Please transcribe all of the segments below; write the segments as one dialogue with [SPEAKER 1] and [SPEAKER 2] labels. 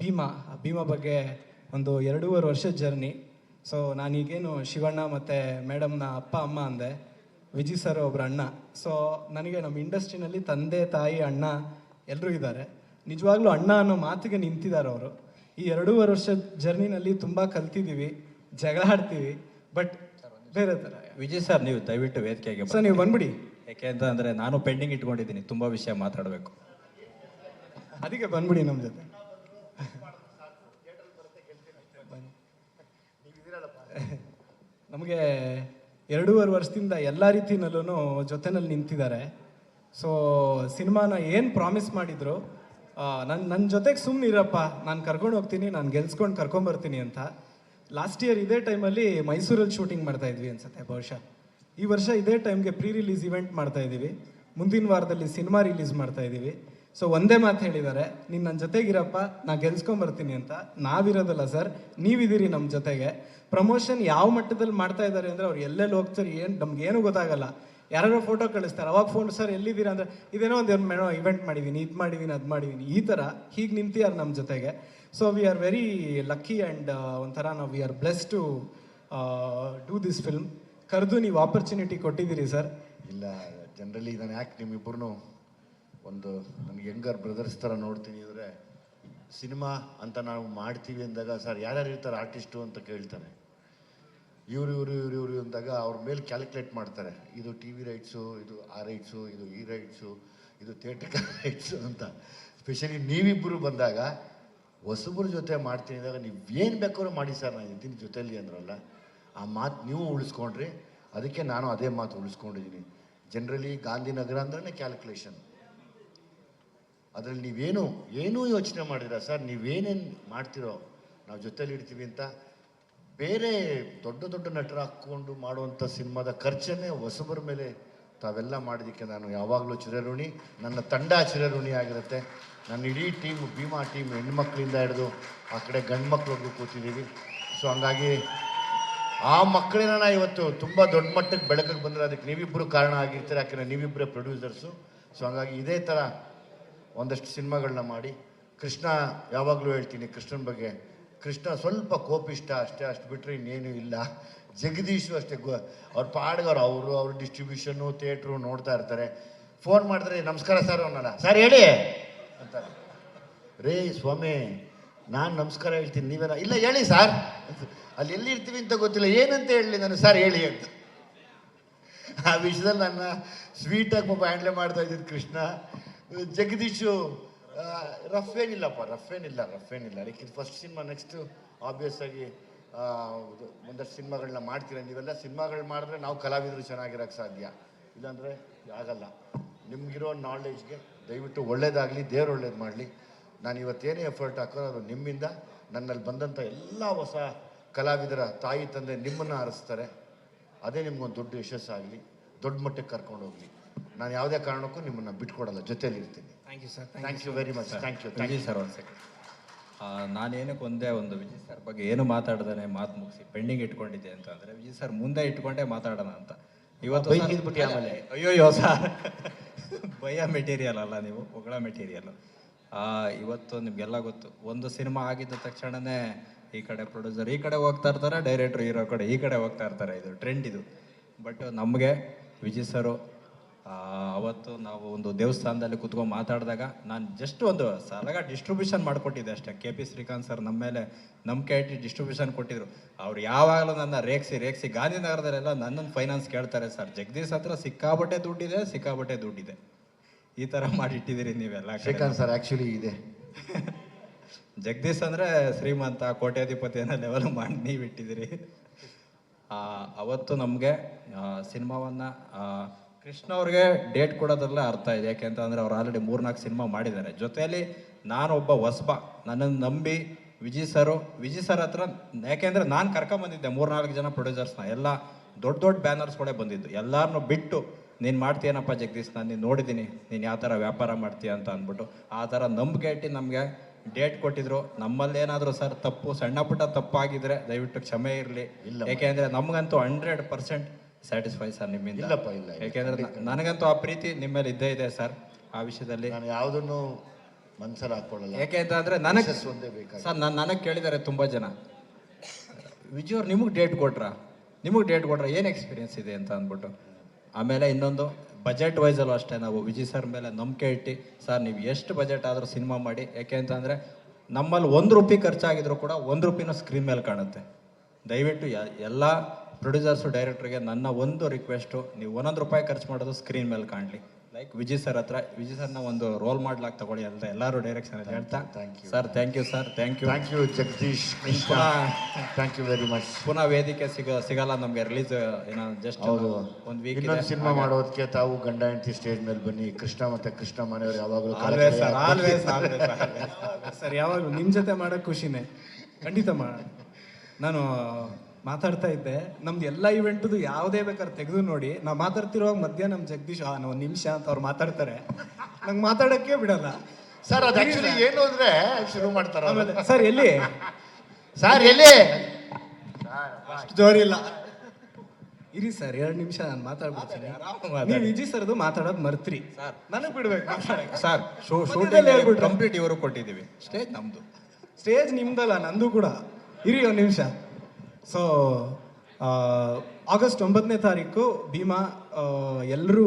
[SPEAKER 1] ಭೀಮಾ ಭೀಮಾ ಬಗ್ಗೆ ಒಂದು ಎರಡೂವರೆ ವರ್ಷದ ಜರ್ನಿ ಸೊ ನಾನೀಗೇನು ಶಿವಣ್ಣ ಮತ್ತು ಮೇಡಮ್ನ ಅಪ್ಪ ಅಮ್ಮ ಅಂದೆ ವಿಜಯ್ ಸರ್ ಒಬ್ಬರು ಅಣ್ಣ. ಸೊ ನನಗೆ ನಮ್ಮ ಇಂಡಸ್ಟ್ರಿನಲ್ಲಿ ತಂದೆ ತಾಯಿ ಅಣ್ಣ ಎಲ್ಲರೂ ಇದ್ದಾರೆ. ನಿಜವಾಗ್ಲೂ ಅಣ್ಣ ಅನ್ನೋ ಮಾತಿಗೆ ನಿಂತಿದ್ದಾರೆ ಅವರು. ಈ ಎರಡೂವರೆ ವರ್ಷದ ಜರ್ನಿನಲ್ಲಿ ತುಂಬ ಕಲ್ತಿದ್ದೀವಿ ಜಗಳ ಆಡ್ತೀವಿ ಬಟ್ ಬೇರೆ ಥರ.
[SPEAKER 2] ವಿಜಯ್ ಸರ್ ನೀವು ದಯವಿಟ್ಟು ವೇದಿಕೆಗೆ
[SPEAKER 1] ಸರ್ ನೀವು ಬಂದ್ಬಿಡಿ.
[SPEAKER 2] ಯಾಕೆ ಅಂದರೆ ನಾನು ಪೆಂಡಿಂಗ್ ಇಟ್ಕೊಂಡಿದ್ದೀನಿ ತುಂಬ ವಿಷಯ ಮಾತಾಡಬೇಕು.
[SPEAKER 1] ಅದಕ್ಕೆ ಬಂದ್ಬಿಡಿ ನಮ್ಮ ಜೊತೆ. ನಮಗೆ ಎರಡೂವರೆ ವರ್ಷದಿಂದ ಎಲ್ಲ ರೀತಿಯಲ್ಲೂ ಜೊತೆನಲ್ಲಿ ನಿಂತಿದ್ದಾರೆ. ಸೊ ಸಿನಿಮಾನ ಏನು ಪ್ರಾಮಿಸ್ ಮಾಡಿದ್ರು ನನ್ನ ನನ್ನ ಜೊತೆಗೆ ಸುಮ್ಮನೆ ಇರಪ್ಪ, ನಾನು ಕರ್ಕೊಂಡು ಹೋಗ್ತೀನಿ, ನಾನು ಗೆಲ್ಸ್ಕೊಂಡು ಕರ್ಕೊಂಬರ್ತೀನಿ ಅಂತ. ಲಾಸ್ಟ್ ಇಯರ್ ಇದೇ ಟೈಮಲ್ಲಿ ಮೈಸೂರಲ್ಲಿ ಶೂಟಿಂಗ್ ಮಾಡ್ತಾ ಇದ್ವಿ ಅನ್ಸುತ್ತೆ ಬಹುಶಃ. ಈ ವರ್ಷ ಇದೇ ಟೈಮ್ಗೆ ಪ್ರೀ ರಿಲೀಸ್ ಇವೆಂಟ್ ಮಾಡ್ತಾ ಇದ್ದೀವಿ ಮುಂದಿನ ವಾರದಲ್ಲಿ ಸಿನಿಮಾ ರಿಲೀಸ್ ಮಾಡ್ತಾ ಇದ್ದೀವಿ ಸೊ ಒಂದೇ ಮಾತು ಹೇಳಿದ್ದಾರೆ, ನೀನು ನನ್ನ ಜೊತೆಗಿರಪ್ಪ, ನಾ ಗೆಲ್ಸ್ಕೊಂಬರ್ತೀನಿ ಅಂತ. ನಾವಿರೋದಲ್ಲ ಸರ್ ನೀವಿದ್ದೀರಿ ನಮ್ಮ ಜೊತೆಗೆ. ಪ್ರಮೋಷನ್ ಯಾವ ಮಟ್ಟದಲ್ಲಿ ಮಾಡ್ತಾ ಇದ್ದಾರೆ ಅಂದರೆ ಅವ್ರು ಎಲ್ಲೆಲ್ಲಿ ಹೋಗ್ತಾರೆ, ಏನು, ನಮ್ಗೆ ಏನು ಗೊತ್ತಾಗಲ್ಲ. ಯಾರೋ ಫೋಟೋ ಕಳಿಸ್ತಾರೆ, ಅವಾಗ ಫೋನ್ ಸರ್ ಎಲ್ಲಿದ್ದೀರಾ? ಅಂದರೆ, ಇದೇನೋ ಒಂದು ಮೇಡೋ ಇವೆಂಟ್ ಮಾಡಿದ್ದೀನಿ ಇದು ಮಾಡಿದ್ದೀನಿ ಅದು ಮಾಡಿದ್ದೀನಿ ಈ ಥರ ಹೀಗೆ ನಿಂತಿದ್ದಾರೆ ನಮ್ಮ ಜೊತೆಗೆ. So we are very lucky and ಒಂಥರ ನಾವು we are bless to do this film ಕರೆದು ನೀವು ಆಪರ್ಚುನಿಟಿ ಕೊಟ್ಟಿದ್ದೀರಿ ಸರ್
[SPEAKER 3] ಇಲ್ಲ ಜನರಲಿ ನಾನು ಯಾಕೆ ನಿಮ್ಮಿಬ್ಬರನ್ನು ಒಂದು ನಮ್ಗೆ ಯಂಗರ್ ಬ್ರದರ್ಸ್ ಥರ ನೋಡ್ತೀನಿ ಅಂದರೆ, ಸಿನಿಮಾ ಅಂತ ನಾವು ಮಾಡ್ತೀವಿ ಅಂದಾಗ ಸರ್ ಯಾರ್ಯಾರು ಇರ್ತಾರೆ ಆರ್ಟಿಸ್ಟು ಅಂತ ಕೇಳ್ತಾರೆ. ಇವರು ಇವರು ಇವರು ಇವರು ಅಂದಾಗ ಅವ್ರ ಮೇಲೆ ಕ್ಯಾಲ್ಕುಲೇಟ್ ಮಾಡ್ತಾರೆ. ಇದು ಟಿ ವಿ ರೈಟ್ಸು ಇದು ಆ ರೈಟ್ಸು ಇದು ಈ ರೈಟ್ಸು ಇದು ಥಿಯೇಟರ್ ರೈಟ್ಸು ಅಂತ. ಸ್ಪೆಷಲಿ ನೀವಿಬ್ಬರು ಬಂದಾಗ, ಹೊಸಬ್ರ ಜೊತೆ ಮಾಡ್ತೀನಿ ಅಂದಾಗ ನೀವು ಏನು ಬೇಕಾದ್ರೂ ಮಾಡಿ ಸರ್ ನಾನು ಇದ್ದೀನಿ ಜೊತೆಲಿ ಅಂದ್ರಲ್ಲ, ಆ ಮಾತು ನೀವು ಉಳಿಸ್ಕೊಂಡ್ರಿ. ಅದಕ್ಕೆ ನಾನು ಅದೇ ಮಾತು ಉಳಿಸ್ಕೊಂಡಿದ್ದೀನಿ. ಜನರಲಿ ಗಾಂಧಿನಗರ ಅಂದ್ರೆ ಕ್ಯಾಲ್ಕುಲೇಷನ್ ಅದರಲ್ಲಿ ನೀವೇನು, ಏನೂ ಯೋಚನೆ ಮಾಡಿದ್ರ ಸರ್, ನೀವೇನೇನು ಮಾಡ್ತಿರೋ, ನಾವು ಜೊತೆಲಿ ಇಡ್ತೀವಿ ಅಂತ ಬೇರೆ ದೊಡ್ಡ ದೊಡ್ಡ ನಟರು ಹಾಕ್ಕೊಂಡು ಮಾಡುವಂಥ ಸಿನಿಮಾದ ಖರ್ಚನ್ನೇ ಹೊಸಬರ ಮೇಲೆ ತಾವೆಲ್ಲ ಮಾಡಿದ್ದಕ್ಕೆ ನಾನು ಯಾವಾಗಲೂ ಚಿರಋಣಿ. ನನ್ನ ತಂಡ ಚಿರಋಣಿ ಆಗಿರುತ್ತೆ. ನನ್ನ ಇಡೀ ಟೀಮ್, ಭೀಮಾ ಟೀಮ್ ಹೆಣ್ಮಕ್ಳಿಂದ ಹಿಡಿದು ಆ ಕಡೆ ಗಂಡು ಮಕ್ಳಿಗೂ ಕೂತಿದ್ದೀವಿ. ಸೊ, ಹಂಗಾಗಿ ಆ ಮಕ್ಕಳನ್ನ ಇವತ್ತು ತುಂಬ ದೊಡ್ಡ ಮಟ್ಟಕ್ಕೆ ಬೆಳಕಿಗೆ ಬಂದರೆ ಅದಕ್ಕೆ ನೀವಿಬ್ಬರು ಕಾರಣ ಆಗಿರ್ತೀರ. ಯಾಕೆಂದರೆ ನೀವಿಬ್ಬರೇ ಪ್ರೊಡ್ಯೂಸರ್ಸು ಸೊ, ಹಂಗಾಗಿ ಇದೇ ಥರ ಒಂದಷ್ಟು ಸಿನಿಮಾಗಳನ್ನ ಮಾಡಿ. ಕೃಷ್ಣ ಯಾವಾಗಲೂ ಹೇಳ್ತೀನಿ ಕೃಷ್ಣನ ಬಗ್ಗೆ. ಕೃಷ್ಣ ಸ್ವಲ್ಪ ಕೋಪಿಷ್ಟ ಅಷ್ಟೇ, ಅಷ್ಟು ಬಿಟ್ಟರೆ ಇನ್ನೇನು ಇಲ್ಲ. ಜಗದೀಶು ಅಷ್ಟೇ ಗೋ, ಅವ್ರ ಪಾಡ್ಗವ್ರು ಅವರು ಅವ್ರ ಡಿಸ್ಟ್ರಿಬ್ಯೂಷನ್ನು ಥಿಯೇಟ್ರು ನೋಡ್ತಾ ಇರ್ತಾರೆ. ಫೋನ್ ಮಾಡಿದ್ರೆ, ನಮಸ್ಕಾರ ಸರ್ ಅವನಲ್ಲ ಸರ್ ಹೇಳಿ! ಅಂತಾರೆ ರೇ ಸ್ವಾಮಿ, ನಾನು ನಮಸ್ಕಾರ ಹೇಳ್ತೀನಿ, ನೀವೇನ, ಇಲ್ಲ ಹೇಳಿ ಸರ್ ಅಲ್ಲಿ ಎಲ್ಲಿ ಇರ್ತೀವಿ ಅಂತ ಗೊತ್ತಿಲ್ಲ. ಏನಂತ ಹೇಳಿ ನಾನು ಸರ್ ಹೇಳಿ ಅಂತ. ಆ ವಿಷಯದಲ್ಲಿ ನನ್ನ ಸ್ವೀಟಾಗಿ ಪಾಪ ಹ್ಯಾಂಡ್ಲೆ ಮಾಡ್ತಾ ಇದ್ದಿದ್ದು ಕೃಷ್ಣ. ಜಗದೀಶು ರಫ್ ಏನಿಲ್ಲಪ್ಪ ರಫ್ ಏನಿಲ್ಲ ರಫ್ ಏನಿಲ್ಲ ಅದಕ್ಕೆ ಫಸ್ಟ್ ಸಿನಿಮಾ ನೆಕ್ಸ್ಟು ಆಬ್ವಿಯಸ್ ಆಗಿ ಒಂದಷ್ಟು ಸಿನಿಮಾಗಳನ್ನ ಮಾಡ್ತೀರ? ನೀವೆಲ್ಲ ಸಿನಿಮಾಗಳು ಮಾಡಿದ್ರೆ ನಾವು ಕಲಾವಿದರು ಚೆನ್ನಾಗಿರೋಕ್ಕೆ ಸಾಧ್ಯ. ಇಲ್ಲಾಂದರೆ ಆಗಲ್ಲ. ನಿಮಗಿರೋ ನಾಲೆಡ್ಜ್ಗೆ ದಯವಿಟ್ಟು ಒಳ್ಳೇದಾಗಲಿ, ದೇವ್ರು ಒಳ್ಳೇದು ಮಾಡಲಿ. ನಾನು ಇವತ್ತೇನೇ ಎಫರ್ಟ್ ಹಾಕೋದು ಅದು ನಿಮ್ಮಿಂದ ನನ್ನಲ್ಲಿ ಬಂದಂಥ ಎಲ್ಲ ಹೊಸ ಕಲಾವಿದರ ತಾಯಿ, ತಂದೆ ನಿಮ್ಮನ್ನು ಆರಿಸ್ತಾರೆ. ಅದೇ ನಿಮ್ಗೊಂದು ದೊಡ್ಡ ಯಶಸ್ಸಾಗಲಿ. ದೊಡ್ಡ ಮಟ್ಟಕ್ಕೆ ಕರ್ಕೊಂಡು ಹೋಗಲಿ. ನಾನು ಯಾವುದೇ ಕಾರಣಕ್ಕೂ ನಿಮ್ಮನ್ನು ಬಿಟ್ಕೊಡಲ್ಲ ಜೊತೆಯಲ್ಲಿ ಇರ್ತೀನಿ.
[SPEAKER 1] Thank you sir
[SPEAKER 3] thank you very much thank you thank
[SPEAKER 2] you sir ಒಂದು ಸೆಕೆಂಡ್ ನಾನೇನಕ್ಕೆ ಒಂದೇ ಒಂದು ವಿಜಯ್ ಸರ್ ಬಗ್ಗೆ ಏನು ಮಾತಾಡ್ದಾನೆ ಮಾತು ಮುಗಿಸಿ ಪೆಂಡಿಂಗ್ ಇಟ್ಕೊಂಡಿದ್ದೆ ಅಂತ ಅಂದರೆ ವಿಜಯ್ ಸರ್ ಮುಂದೆ ಇಟ್ಕೊಂಡೇ ಮಾತಾಡೋಣ ಅಂತ. ಇವತ್ತು
[SPEAKER 3] ಇದ್ಬಿಟ್ಟು ಆಮೇಲೆ.
[SPEAKER 2] ಅಯ್ಯೋಯ್ಯೋ ಸರ್. ಭಯ ಮೆಟೀರಿಯಲ್ ಅಲ್ಲ ನೀವು ಹೊಗಳ ಮೆಟೀರಿಯಲ್. ಇವತ್ತು ನಿಮಗೆಲ್ಲ ಗೊತ್ತು ಒಂದು ಸಿನಿಮಾ ಆಗಿದ್ದ ತಕ್ಷಣನೇ ಈ ಕಡೆ ಪ್ರೊಡ್ಯೂಸರ್ ಈ ಕಡೆ ಹೋಗ್ತಾ ಇರ್ತಾರೆ ಡೈರೆಕ್ಟ್ರು ಇರೋ ಕಡೆ ಈ ಕಡೆ ಹೋಗ್ತಾ ಇರ್ತಾರೆ ಇದು ಟ್ರೆಂಡ್ ಇದು. ಬಟ್ ನಮಗೆ ವಿಜಯ್ ಸರು ಅವತ್ತು ನಾವು ಒಂದು ದೇವಸ್ಥಾನದಲ್ಲಿ ಕುತ್ಕೊಂಡು ಮಾತಾಡಿದಾಗ ನಾನು ಜಸ್ಟ್ ಒಂದು ಸಲಗ ಡಿಸ್ಟ್ರಿಬ್ಯೂಷನ್ ಮಾಡಿಕೊಟ್ಟಿದ್ದೆ ಅಷ್ಟೇ. ಕೆ ಪಿ ಶ್ರೀಕಾಂತ್ ಸರ್ ನಮ್ಮ ಮೇಲೆ ನಂಬಿಕೆ ಇಟ್ಟು ಡಿಸ್ಟ್ರಿಬ್ಯೂಷನ್ ಕೊಟ್ಟಿದ್ರು. ಅವ್ರು ಯಾವಾಗಲೂ ನನ್ನ ರೇಕ್ಸಿ ರೇಕ್ಸಿ ಗಾಂಧಿನಗರದಲ್ಲೆಲ್ಲ ನನ್ನನ್ನು ಫೈನಾನ್ಸ್ ಕೇಳ್ತಾರೆ ಸರ್ ಜಗದೀಶ್ ಹತ್ರ ಸಿಕ್ಕಾಬಟ್ಟೆ ದುಡ್ಡಿದೆ ಸಿಕ್ಕಾಬಟ್ಟೆ ದುಡ್ಡಿದೆ. ಈ ಥರ ಮಾಡಿಟ್ಟಿದ್ದೀರಿ ನೀವೆಲ್ಲ.
[SPEAKER 3] ಶ್ರೀಕಾಂತ್ ಸರ್ ಆ್ಯಕ್ಚುಲಿ ಇದೆ.
[SPEAKER 2] ಜಗದೀಶ್ ಅಂದರೆ ಶ್ರೀಮಂತ ಕೋಟ್ಯಾಧಿಪತಿ ಅನ್ನೋ ಲೆವೆಲ್ ಮಾಡಿ ನೀವಿಟ್ಟಿದ್ದೀರಿ. ಅವತ್ತು ನಮಗೆ ಸಿನಿಮಾವನ್ನ ಕೃಷ್ಣ ಅವ್ರಿಗೆ ಡೇಟ್ ಕೊಡೋದ್ರಲ್ಲ ಅರ್ಥ ಇದೆ. ಯಾಕೆಂತಂದ್ರೆ ಅವ್ರು ಆಲ್ರೆಡಿ ಮೂರ್ನಾಲ್ಕು ಸಿನಿಮಾ ಮಾಡಿದ್ದಾರೆ. ಜೊತೆಯಲ್ಲಿ ಒಬ್ಬ ಹೊಸಬ. ನನ್ನನ್ನು ನಂಬಿ ವಿಜಯ್ ಸರು ವಿಜಯ್ ಸರ್ ಹತ್ರ ಯಾಕೆಂದ್ರೆ ನಾನು ಕರ್ಕೊಂಬಂದಿದ್ದೆ ಮೂರ್ನಾಲ್ಕು ಜನ ಪ್ರೊಡ್ಯೂಸರ್ಸ್ನ ಎಲ್ಲ ದೊಡ್ಡ ದೊಡ್ಡ ಬ್ಯಾನರ್ಸ್ಗಳೇ ಬಂದಿದ್ದು. ಎಲ್ಲರನ್ನೂ ಬಿಟ್ಟು ನೀನು ಮಾಡ್ತೀಯನಪ್ಪ ಜಗದೀಶ್ ನಾನು ನೀನು ನೋಡಿದ್ದೀನಿ ನೀನು ಯಾವ ಥರ ವ್ಯಾಪಾರ ಮಾಡ್ತೀಯ? ಅಂತ ಅಂದ್ಬಿಟ್ಟು ಆ ಥರ ನಂಬಿಕೆ ಇಟ್ಟು ನಮಗೆ ಡೇಟ್ ಕೊಟ್ಟಿದ್ರು. ನಮ್ಮಲ್ಲಿ ಏನಾದರೂ ಸರ್ ತಪ್ಪು ಸಣ್ಣ ಪುಟ್ಟ ತಪ್ಪಾಗಿದ್ರೆ ದಯವಿಟ್ಟು ಕ್ಷಮೆ ಇರಲಿ.
[SPEAKER 3] ಇಲ್ಲ
[SPEAKER 2] ಯಾಕೆಂದ್ರೆ ನಮಗಂತೂ ಹಂಡ್ರೆಡ್ ಪರ್ಸೆಂಟ್ ಸ್ಯಾಟಿಸ್ಫೈ ಸರ್ ನಿಮ್ಮಿಂದ.
[SPEAKER 3] ಇಲ್ಲಪ್ಪ, ಇಲ್ಲ.
[SPEAKER 2] ಯಾಕೆಂದ್ರೆ ನನಗಂತೂ ಆ ಪ್ರೀತಿ ನಿಮ್ಮ ಮೇಲೆ ಇದ್ದೇ ಇದೆ ಸರ್ ಆ ವಿಷಯದಲ್ಲಿ.
[SPEAKER 3] ನಾನು ಯಾವುದನ್ನು ಮನ್ಸಲ್ಲಿ ಹಾಕೊಳ್ಳಲ್ಲ
[SPEAKER 2] ಯಾಕೆ ಅಂತಂದ್ರೆ ನನಗೆ
[SPEAKER 3] ಒಂದೇ ಬೇಕಾ
[SPEAKER 2] ಸರ್ ನಾನು ನನಗೆ ಕೇಳಿದ್ದಾರೆ ತುಂಬ ಜನ. ವಿಜಯ್ ಅವ್ರು ನಿಮಗೆ ಡೇಟ್ ಕೊಟ್ರಾ? ನಿಮಗೆ ಡೇಟ್ ಕೊಟ್ರಾ ಏನು ಎಕ್ಸ್ಪೀರಿಯನ್ಸ್ ಇದೆ ಅಂತ ಅಂದ್ಬಿಟ್ಟು. ಆಮೇಲೆ ಇನ್ನೊಂದು ಬಜೆಟ್ ವೈಸಲ್ಲೂ ಅಷ್ಟೇ ನಾವು ವಿಜಯ್ ಸರ್ ಮೇಲೆ ನಂಬಿಕೆ ಇಟ್ಟು ಸರ್ ನೀವು ಎಷ್ಟು ಬಜೆಟ್ ಆದರೂ ಸಿನಿಮಾ ಮಾಡಿ ಯಾಕೆ ಅಂತಂದರೆ ನಮ್ಮಲ್ಲಿ ಒಂದು ರೂಪಾಯಿ ಖರ್ಚಾಗಿದ್ರು ಕೂಡ ಒಂದು ರೂಪಾಯಿನೂ ಸ್ಕ್ರೀನ್ ಮೇಲೆ ಕಾಣುತ್ತೆ. ದಯವಿಟ್ಟು ಎಲ್ಲ ಪ್ರೊಡ್ಯೂಸರ್ಸು ಡೈರೆಕ್ಟ್ರಿಗೆ ನನ್ನ ಒಂದು ರಿಕ್ವೆಸ್ಟು ನೀವು ಒಂದೊಂದು ರೂಪಾಯಿ ಖರ್ಚು ಮಾಡೋದು ಸ್ಕ್ರೀನ್ ಮೇಲೆ ಕಾಣಲಿ. ಲೈಕ್ ವಿಜಯ್ ಸರ್ ಹತ್ರ ವಿಜಯ್ ಸರ್ನ ಒಂದು ರೋಲ್ ಮಾಡ್ಲಾಕ್ ತಗೊಳ್ಳಿ ಅಂತ ಎಲ್ಲರೂ ಡೈರೆಕ್ಷನ್ ಅಲ್ಲಿ ಹೇಳ್ತಾ.
[SPEAKER 3] Thank you
[SPEAKER 2] sir thank you sir thank you
[SPEAKER 3] thank you Jagadish Krishna thank you very much
[SPEAKER 2] ಪುನಃ ವೇದಿಕೆ ಸಿಗ ಸಿಗಲ್ಲ ನಮಗೆ ರಿಲೀಸ್ ಏನೋ ಜಸ್ಟ್ ಒಂದು ವೀಕ್
[SPEAKER 3] ಇನ್ನೊಂದು ಸಿನಿಮಾ ಮಾಡೋದಕ್ಕೆ ತಾವು ಗಂಡ ಹೆಂಡತಿ ಸ್ಟೇಜ್ ಮೇಲೆ ಬನ್ನಿ. ಕೃಷ್ಣ ಮತ್ತೆ ಕೃಷ್ಣ ಮನೆಯವರು ಯಾವಾಗಲೂ
[SPEAKER 2] ಆಲ್ವೇಸ್ ಸರ್ ಆಲ್ವೇಸ್
[SPEAKER 1] ಸರ್ ಯಾವಾಗಲೂ ನಿಮ್ಮ ಜೊತೆ ಮಾಡೋಕ್ಕೆ ಖುಷಿನೇ. ಖಂಡಿತ ಮಾಡ. ನಾನು ಮಾತಾಡ್ತಾ ಇದ್ದೆ. ನಮ್ದು ಎಲ್ಲ ಇವೆಂಟ್ದು ಯಾವುದೇ ಬೇಕಾದ್ರೆ ತೆಗೆದು ನೋಡಿ. ನಾವು ಮಾತಾಡ್ತಿರುವಾಗ ಮಧ್ಯ ನಮ್ಮ ಜಗದೀಶ್ ಒಂದು ನಿಮಿಷ ಅಂತ ಅವ್ರು ಮಾತಾಡ್ತಾರೆ. ನಂಗೆ ಮಾತಾಡೋಕ್ಕೆ ಬಿಡಲ್ಲ.
[SPEAKER 3] ಸರ್ ಅದು ಆಕ್ಚುಲಿ ಏನು ಅಂದ್ರೆ ಶುರು ಮಾಡ್ತಾರ
[SPEAKER 1] ಸರ್ ಎಲ್ಲಿ?
[SPEAKER 3] ಸರ್ ಎಲ್ಲಿ?
[SPEAKER 1] ಅಷ್ಟು ಜೋರಿಲ್ಲ ಇರಿ ಸರ್ ಎರಡು ನಿಮಿಷ ನಾನು ಮಾತಾಡ್ಬಿಡ್ತೀನಿ. ನೀವು ವಿಜಿ ಸರ್ದು ಮಾತಾಡೋದು ಮರ್ತ್ರಿ.
[SPEAKER 2] ಸರ್.
[SPEAKER 1] ನನಗೆ ಬಿಡ್ಬೇಕು
[SPEAKER 2] ಸರ್ ಶೋ ಶೂಟಿಂಗ್ ಕಂಪ್ಲೀಟ್ ಇವರು ಕೊಟ್ಟಿದ್ದೀವಿ. ಸ್ಟೇಜ್ ನಮ್ದು.
[SPEAKER 1] ಸ್ಟೇಜ್ ನಿಮ್ದಲ್ಲ ನಂದು ಕೂಡ. ಇರಿ ಒಂದು ನಿಮಿಷ. ಸೊ ಆಗಸ್ಟ್ ಒಂಬತ್ತನೇ ತಾರೀಕು ಭೀಮಾ ಎಲ್ಲರೂ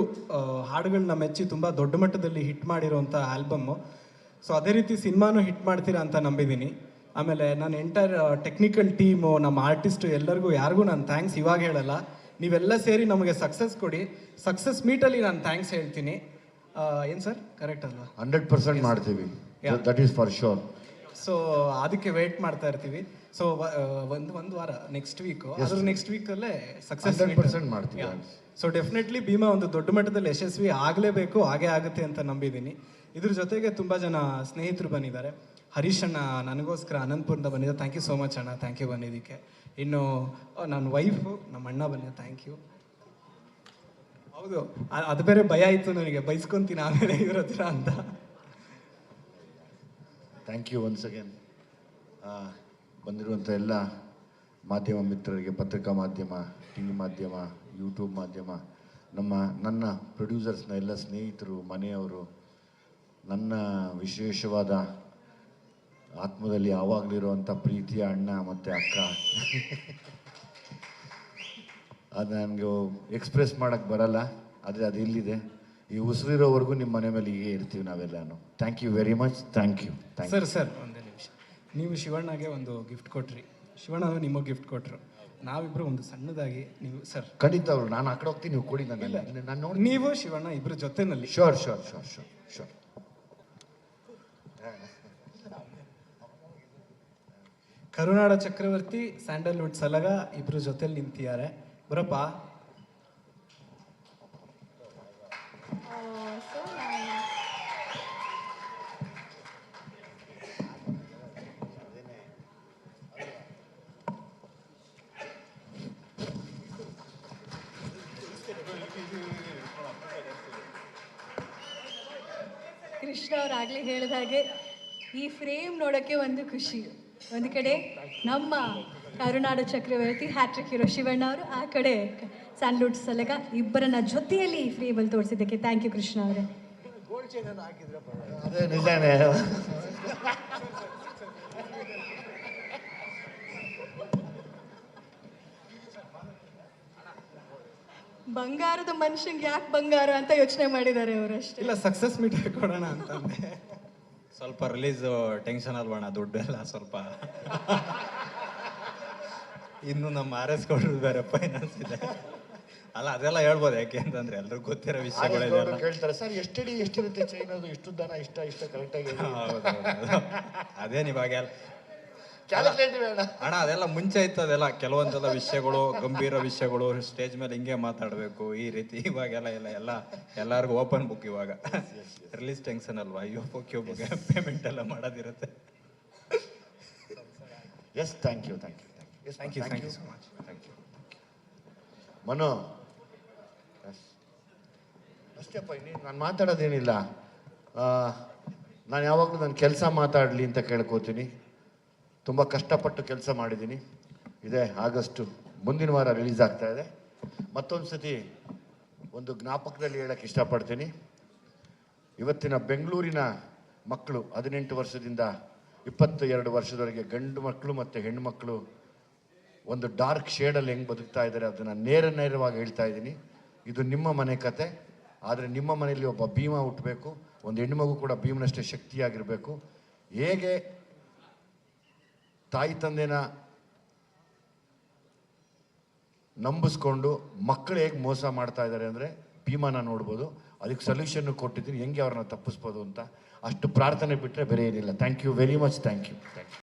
[SPEAKER 1] ಹಾಡುಗಳನ್ನ ಮೆಚ್ಚಿ ತುಂಬ ದೊಡ್ಡ ಮಟ್ಟದಲ್ಲಿ ಹಿಟ್ ಮಾಡಿರುವಂಥ ಆಲ್ಬಮ್ಮು. ಸೊ ಅದೇ ರೀತಿ ಸಿನಿಮಾನು ಹಿಟ್ ಮಾಡ್ತೀರಾ ಅಂತ ನಂಬಿದ್ದೀನಿ. ಆಮೇಲೆ ನಾನು ಎಂಟೈರ್ ಟೆಕ್ನಿಕಲ್ ಟೀಮು ನಮ್ಮ ಆರ್ಟಿಸ್ಟು ಎಲ್ಲರಿಗೂ ಯಾರಿಗೂ ನಾನು ಥ್ಯಾಂಕ್ಸ್ ಇವಾಗ ಹೇಳಲ್ಲ. ನೀವೆಲ್ಲ ಸೇರಿ ನಮಗೆ ಸಕ್ಸಸ್ ಕೊಡಿ. ಸಕ್ಸಸ್ ಮೀಟಲ್ಲಿ ನಾನು ಥ್ಯಾಂಕ್ಸ್ ಹೇಳ್ತೀನಿ. ಏನು ಸರ್? ಕರೆಕ್ಟ್ ಅಲ್ವಾ?
[SPEAKER 3] ಹಂಡ್ರೆಡ್ ಪರ್ಸೆಂಟ್ ಮಾಡ್ತೀವಿ. That is for sure
[SPEAKER 1] so ಅದಕ್ಕೆ ವೆಯ್ಟ್ ಮಾಡ್ತಾ ಇರ್ತೀವಿ. ಸೊ ಒಂದು ಒಂದು ವಾರ ನೆಕ್ಸ್ಟ್ ವೀಕ್ ಅದ್ರ ನೆಕ್ಸ್ಟ್ ವೀಕಲ್ಲೇ ಸಕ್ಸಸ್
[SPEAKER 3] 100% ಮಾಡ್ತೀವಿ.
[SPEAKER 1] ಸೊ ಡೆಫಿನೆಟ್ಲಿ ಭೀಮಾ ಒಂದು ದೊಡ್ಡ ಮಟ್ಟದಲ್ಲಿ ಯಶಸ್ವಿ ಆಗಲೇಬೇಕು ಹಾಗೆ ಆಗುತ್ತೆ ಅಂತ ನಂಬಿದ್ದೀನಿ. ಇದ್ರ ಜೊತೆಗೆ ತುಂಬ ಜನ ಸ್ನೇಹಿತರು ಬಂದಿದ್ದಾರೆ. ಹರೀಶ್ ಅಣ್ಣ ನನಗೋಸ್ಕರ ಅನಂತಪುರದಿಂದ ಬಂದಿದ್ದ ಥ್ಯಾಂಕ್ ಯು ಸೋ ಮಚ್ ಅಣ್ಣ. ಥ್ಯಾಂಕ್ ಯು ಬಂದಿದ್ದಕ್ಕೆ. ಇನ್ನು ನನ್ನ ವೈಫು ನಮ್ಮ ಅಣ್ಣ ಬಂದಿದ್ದ ಥ್ಯಾಂಕ್ ಯು ಹೌದು. ಅದು ಬೇರೆ ಭಯ ಇತ್ತು ನನಗೆ. ಬೈಸ್ಕೊಂತೀನಿ ಆಮೇಲೆ ಇವ್ರ ಹತ್ರ ಅಂತ.
[SPEAKER 3] ಥ್ಯಾಂಕ್ ಯು ಒನ್ಸ್ ಅಗೇನ್ ಬಂದಿರುವಂಥ ಎಲ್ಲ ಮಾಧ್ಯಮ ಮಿತ್ರರಿಗೆ ಪತ್ರಿಕಾ ಮಾಧ್ಯಮ ಟಿ ವಿ ಮಾಧ್ಯಮ, ಯೂಟ್ಯೂಬ್ ಮಾಧ್ಯಮ, ನಮ್ಮ, ನನ್ನ ಪ್ರೊಡ್ಯೂಸರ್ಸ್ನ ಎಲ್ಲ ಸ್ನೇಹಿತರು, ಮನೆಯವರು, ನನ್ನ ವಿಶೇಷವಾದ ಆತ್ಮದಲ್ಲಿ ಯಾವಾಗಲಿರುವಂಥ ಪ್ರೀತಿಯ ಅಣ್ಣ ಮತ್ತು ಅಕ್ಕ. ಅದು ನನಗೆ ಎಕ್ಸ್ಪ್ರೆಸ್ ಮಾಡೋಕ್ಕೆ ಬರಲ್ಲ, ಆದರೆ ಅದು ಇಲ್ಲಿದೆ. ಈ ಉಸಿರಿರೋವರೆಗೂ ನಿಮ್ಮ ಮನೆ ಮೇಲೆ ಹೀಗೆ ಇರ್ತೀವಿ ನಾವೆಲ್ಲನೂ. Thank you very much thank you thank
[SPEAKER 1] sir sir ನೀವು ಶಿವಣ್ಣಗೆ ಒಂದು ಗಿಫ್ಟ್ ಕೊಟ್ರಿ. ಶಿವಣ್ಣ ನಿಮಗೆ ಗಿಫ್ಟ್ ಕೊಟ್ರು. ನಾವಿಬ್ರು ಒಂದು ಸಣ್ಣದಾಗಿ ನೀವು ಸರ್
[SPEAKER 3] ಖಂಡಿತ ಅವರು ನಾನು ಆ ಕಡೆ ಹೋಗ್ತೀನಿ ನೀವು ಕೊಡಿ ನನ್ನ ನಾನು ನೋಡಿ
[SPEAKER 1] ನೀವು ಶಿವಣ್ಣ ಇಬ್ರು ಜೊತೆನಲ್ಲಿ.
[SPEAKER 3] Sure sure sure sure sure
[SPEAKER 1] ಕರುನಾಡ ಚಕ್ರವರ್ತಿ ಸ್ಯಾಂಡಲ್ವುಡ್ ಸಲಗ ಇಬ್ರು ಜೊತೆಲಿ ನಿಂತಿದ್ದಾರೆ. ಬರಪ್ಪ.
[SPEAKER 4] ಕೃಷ್ಣ ಅವ್ರು ಆಗ್ಲೇ ಹೇಳಿದ ಹಾಗೆ ಈ ಫ್ರೇಮ್ ನೋಡೋಕ್ಕೆ ಒಂದು ಖುಷಿ. ಒಂದು ಕಡೆ ನಮ್ಮ ಕರುನಾಡ ಚಕ್ರವರ್ತಿ ಹ್ಯಾಟ್ರಿಕ್ ಹೀರೋ ಶಿವಣ್ಣ ಅವರು ಆ ಕಡೆ ಸ್ಯಾಂಡ್ಲೂಟ್ ಸಲಗ ಇಬ್ಬರನ್ನ ಜೊತೆಯಲ್ಲಿ ಈ ಫ್ರೇಮಲ್ಲಿ ತೋರಿಸಿದ್ದಕ್ಕೆ ಥ್ಯಾಂಕ್ ಯು ಕೃಷ್ಣ ಅವರೇ. ಬಂಗಾರದ ಮನುಷ್ಯಂಗೆ ಯಾಕೆ ಬಂಗಾರ ಅಂತ ಯೋಚನೆ ಮಾಡಿದ್ದಾರೆ ಅವರಷ್ಟೇ
[SPEAKER 1] ಇಲ್ಲ ಸಕ್ಸಸ್ ಮೀಟ್ ಕೊಡೋಣ ಅಂತ
[SPEAKER 2] ಸ್ವಲ್ಪ ರಿಲೀಸ್ ಟೆನ್ಷನ್ ಅಲ್ವಣ ದುಡ್ಡೆಲ್ಲ ಸ್ವಲ್ಪ. ಇನ್ನು ನಮ್ಮ ಆರ್ ಎಸ್ ಕೊಡೋದು ಬೇರೆ ಫೈನಾನ್ಸ್ ಇದೆ. ಅಲ್ಲ ಅದೆಲ್ಲ ಹೇಳ್ಬೋದು ಯಾಕೆ ಅಂತಂದ್ರೆ ಎಲ್ರಿಗೂ ಗೊತ್ತಿರೋ ವಿಷಯಗಳು
[SPEAKER 3] ಕೇಳ್ತಾರೆ ಸರ್ ಎಷ್ಟಡಿ ಎಷ್ಟಿರುತ್ತೆ ಚೈನದು ಇಷ್ಟು ದನ ಇಷ್ಟ ಇಷ್ಟ ಕರೆಕ್ಟಾಗಿ
[SPEAKER 2] ಅದೇನು ಇವಾಗ
[SPEAKER 3] ಕ್ಯಾಲ್ಕುಲೇಟಿವ್ ಅಣ್ಣ.
[SPEAKER 2] ಅಣ್ಣ ಅದೆಲ್ಲ ಮುಂಚೆ ಇತ್ತು ಅದೆಲ್ಲ ಕೆಲವೊಂದೆಲ್ಲ ವಿಷಯಗಳು ಗಂಭೀರ ವಿಷಯಗಳು ಸ್ಟೇಜ್ ಮೇಲೆ ಹಿಂಗೆ ಮಾತಾಡಬೇಕು ಈ ರೀತಿ ಇವಾಗೆಲ್ಲ ಎಲ್ಲ ಎಲ್ಲ ಎಲ್ಲರಿಗೂ ಓಪನ್ ಬುಕ್ ಇವಾಗ. ರಿಲೀಸ್ ಟೆನ್ಷನ್ ಅಲ್ವಾ? ಅಯ್ಯೋ ಕ್ಯೂ ಬುಕ್ ಪೇಮೆಂಟ್ ಎಲ್ಲ ಮಾಡೋದಿರುತ್ತೆ.
[SPEAKER 3] Yes thank you thank you
[SPEAKER 1] thank you thank you so much
[SPEAKER 3] thank you Manu. ಅಷ್ಟೇಪ್ಪ ಇನ್ನೇನು ನಾನು ಮಾತಾಡೋದೇನಿಲ್ಲ. ನಾನು ಯಾವಾಗಲೂ ನನ್ನ ಕೆಲಸ ಮಾತಾಡಲಿ ಅಂತ ಕೇಳ್ಕೊತೀನಿ. ತುಂಬ ಕಷ್ಟಪಟ್ಟು ಕೆಲಸ ಮಾಡಿದ್ದೀನಿ. ಇದೆ ಆಗಸ್ಟು ಮುಂದಿನ ವಾರ ರಿಲೀಸ್ ಆಗ್ತಾ ಇದೆ. ಮತ್ತೊಂದು ಸತಿ ಒಂದು ಜ್ಞಾಪಕದಲ್ಲಿ ಹೇಳಕ್ಕೆ ಇಷ್ಟಪಡ್ತೀನಿ. ಇವತ್ತಿನ ಬೆಂಗಳೂರಿನ ಮಕ್ಕಳು ಹದಿನೆಂಟು ವರ್ಷದಿಂದ ಇಪ್ಪತ್ತು ಎರಡು ವರ್ಷದವರೆಗೆ ಗಂಡು ಮಕ್ಕಳು ಮತ್ತು ಹೆಣ್ಣು ಮಕ್ಕಳು ಒಂದು ಡಾರ್ಕ್ ಶೇಡಲ್ಲಿ ಹೆಂಗೆ ಬದುಕ್ತಾ ಇದ್ದಾರೆ ಅದನ್ನು ನೇರ ನೇರವಾಗಿ ಹೇಳ್ತಾ ಇದ್ದೀನಿ. ಇದು ನಿಮ್ಮ ಮನೆ ಕತೆ. ಆದರೆ ನಿಮ್ಮ ಮನೆಯಲ್ಲಿ ಒಬ್ಬ ಭೀಮ ಹುಟ್ಟಬೇಕು ಒಂದು ಹೆಣ್ಣುಮಗು ಕೂಡ ಭೀಮನಷ್ಟೇ ಶಕ್ತಿಯಾಗಿರಬೇಕು. ಹೇಗೆ ತಾಯಿ ತಂದೆನ ನಂಬಿಸ್ಕೊಂಡು ಮಕ್ಕಳು ಹೇಗೆ ಮೋಸ ಮಾಡ್ತಾ ಇದ್ದಾರೆ ಅಂದರೆ ಭೀಮಾನ ನೋಡ್ಬೋದು. ಅದಕ್ಕೆ ಸೊಲ್ಯೂಷನ್ ಕೊಟ್ಟಿದ್ದೀನಿ. ಹೆಂಗೆ ಅವ್ರನ್ನ ತಪ್ಪಿಸ್ಬೋದು ಅಂತ. ಅಷ್ಟು ಪ್ರಾರ್ಥನೆ ಬಿಟ್ಟರೆ ಬೇರೆ ಏನಿಲ್ಲ. Thank you very much thank you thank you